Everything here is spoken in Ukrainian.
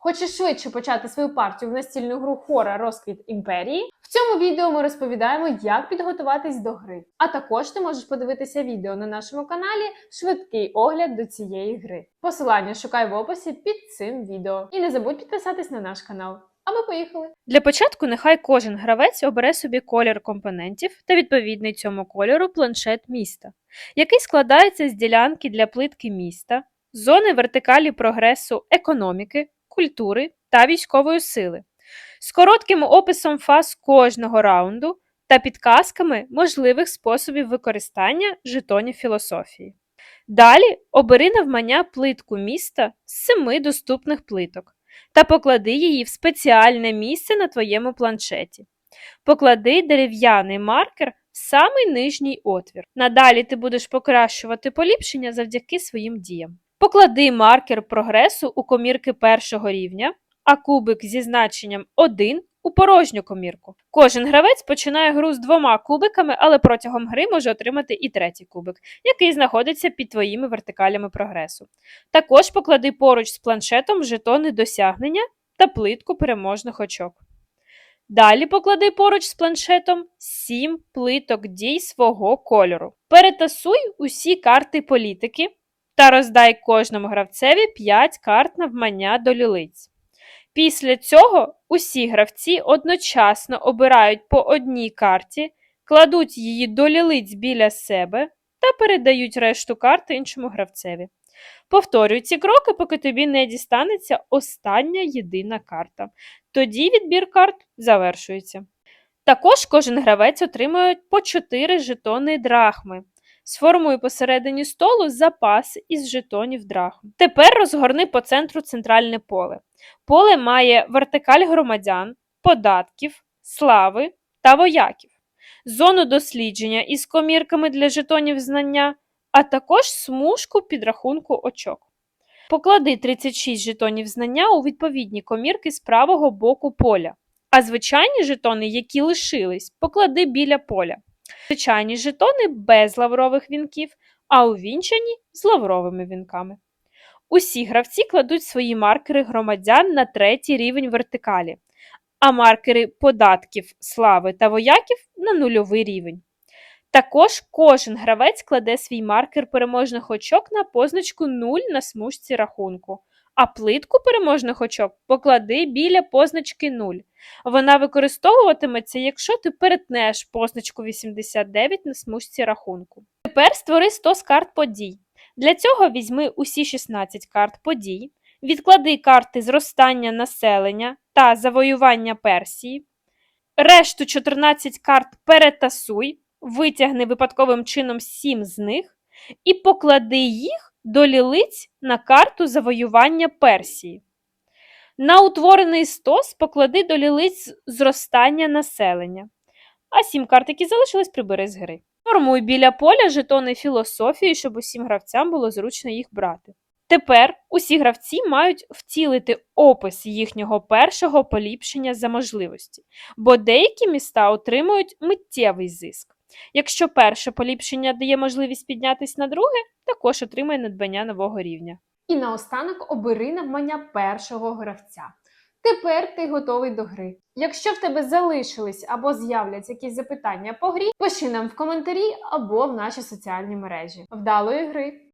Хочеш швидше почати свою партію в настільну гру Хора Розквіт імперії? В цьому відео ми розповідаємо, як підготуватись до гри. А також ти можеш подивитися відео на нашому каналі Швидкий огляд до цієї гри. Посилання шукай в описі під цим відео. І не забудь підписатись на наш канал. А ми поїхали! Для початку нехай кожен гравець обере собі колір компонентів та відповідний цьому кольору планшет міста, який складається з ділянки для плитки міста, зони вертикалі прогресу економіки, культури та військової сили, з коротким описом фаз кожного раунду та підказками можливих способів використання жетонів філософії. Далі обери навмання плитку міста з семи доступних плиток та поклади її в спеціальне місце на твоєму планшеті. Поклади дерев'яний маркер в самий нижній отвір. Надалі ти будеш покращувати поліпшення завдяки своїм діям. Поклади маркер прогресу у комірки першого рівня, а кубик зі значенням 1 у порожню комірку. Кожен гравець починає гру з двома кубиками, але протягом гри може отримати і третій кубик, який знаходиться під твоїми вертикалями прогресу. Також поклади поруч з планшетом жетони досягнення та плитку переможних очок. Далі поклади поруч з планшетом 7 плиток дій свого кольору. Перетасуй усі карти політики та роздай кожному гравцеві 5 карт навмання до лілиць. Після цього усі гравці одночасно обирають по одній карті, кладуть її до лілиць біля себе та передають решту карт іншому гравцеві. Повторюй ці кроки, поки тобі не дістанеться остання єдина карта. Тоді відбір карт завершується. Також кожен гравець отримує по 4 жетони драхми. Сформуй посередині столу запас із жетонів драхм. Тепер розгорни по центру центральне поле. Поле має вертикаль громадян, податків, слави та вояків, зону дослідження із комірками для жетонів знання, а також смужку підрахунку очок. Поклади 36 жетонів знання у відповідні комірки з правого боку поля, а звичайні жетони, які лишились, поклади біля поля. Звичайні жетони без лаврових вінків, а увінчані з лавровими вінками. Усі гравці кладуть свої маркери громадян на третій рівень вертикалі, а маркери податків, слави та вояків на нульовий рівень. Також кожен гравець кладе свій маркер переможних очок на позначку 0 на смужці рахунку, а плитку переможних очок поклади біля позначки 0. Вона використовуватиметься, якщо ти перетнеш позначку 89 на смужці рахунку. Тепер створи 100 з карт подій. Для цього візьми усі 16 карт подій, відклади карти зростання населення та завоювання Персії, решту 14 карт перетасуй, витягни випадковим чином 7 з них і поклади їх до лілиць на карту завоювання Персії. На утворений стос поклади до лілиць зростання населення, а 7 карт, які залишились, прибери з гри. Формуй біля поля жетони філософії, щоб усім гравцям було зручно їх брати. Тепер усі гравці мають втілити опис їхнього першого поліпшення за можливості, бо деякі міста отримують миттєвий зиск. Якщо перше поліпшення дає можливість піднятися на друге, також отримає надбання нового рівня. І наостанок обери навмання першого гравця. Тепер ти готовий до гри. Якщо в тебе залишились або з'являться якісь запитання по грі, пиши нам в коментарі або в наші соціальні мережі. Вдалої гри!